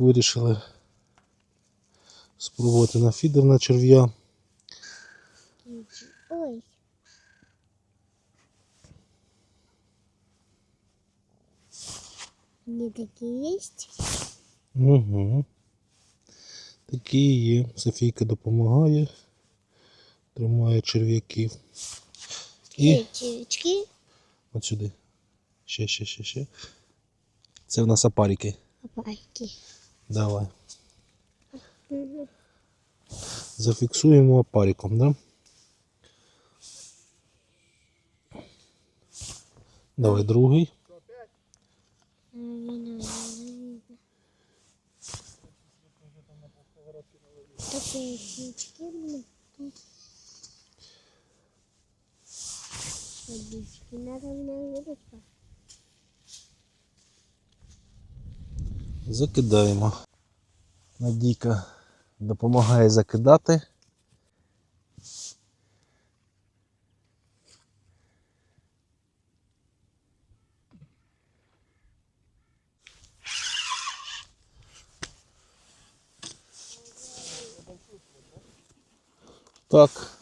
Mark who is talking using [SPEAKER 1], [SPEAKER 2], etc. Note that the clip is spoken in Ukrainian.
[SPEAKER 1] вирішили спробувати на фідер на черв'я.
[SPEAKER 2] Ой. Не такие есть?
[SPEAKER 1] Угу. Такі є. Софійка допомагає, тримає черв'яків. І
[SPEAKER 2] червячки,
[SPEAKER 1] от сюди. Ще, ще, ще, ще. Це в нас апаріки.
[SPEAKER 2] опайки.
[SPEAKER 1] Давай. Зафіксуємо апариком, да? Давай другий.
[SPEAKER 2] Водички надо мне выручка.
[SPEAKER 1] Закидаємо. Надійка допомагає закидати. Так,